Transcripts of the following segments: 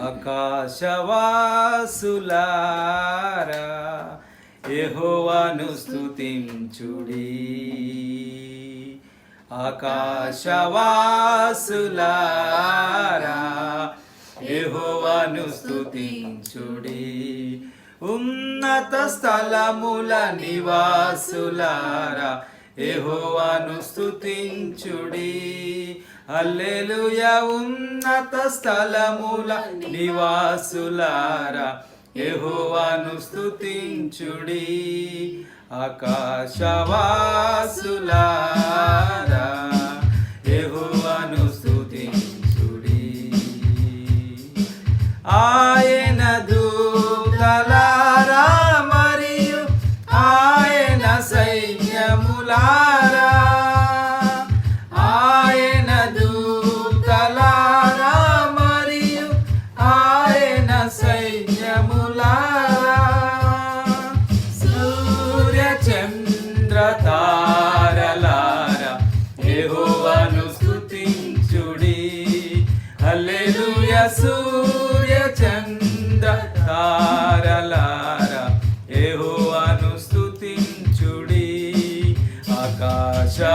ఆకాశవాసులారా యెహోవాను స్థుతించుడి ఆకాశవాసులారా యెహోవాను స్థుతించుడి ఉన్నత స్థలముల నివాసులారా యెహోవాను స్థుతించుడి అల్లెలుయ ఉన్నత స్థలముల నివాసులారా యెహోవాను స్తుతించుడి. ఆకాశవాసులారా యెహోవాను స్తుతించుడి. ఆ చంద్ర తారలారా యెహోవాను స్తుతించుడి. హల్లెలూయా సూర్య చంద్ర తారలారా యెహోవాను స్తుతించుడి. ఆకాశవాసులారా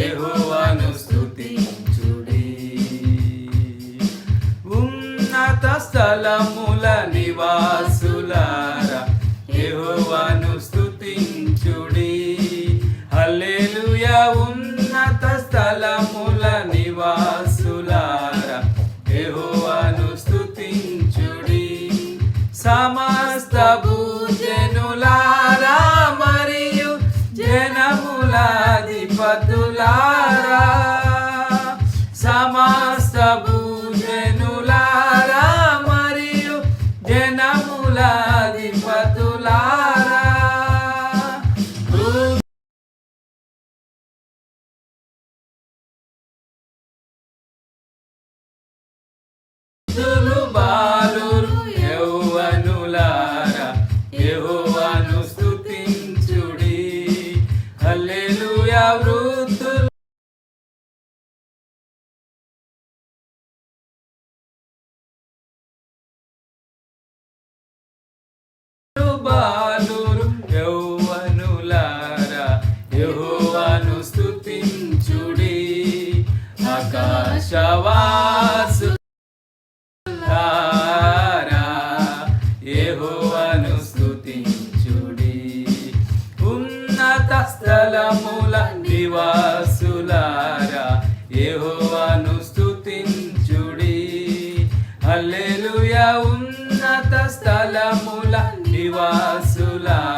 యెహోవాను స్తుతించుడి. ఉన్నత స్థలముల సమస్త భూజనులారా మరియు జనములాధిపతులారా ఆకాశవాసు తారా యెహోవాను ఉన్నత స్థలముల నివాసులారా యెహోవాను స్తుతించుడి. హల్లెలూయా ఉన్నత స్థలముల నివాసులారా.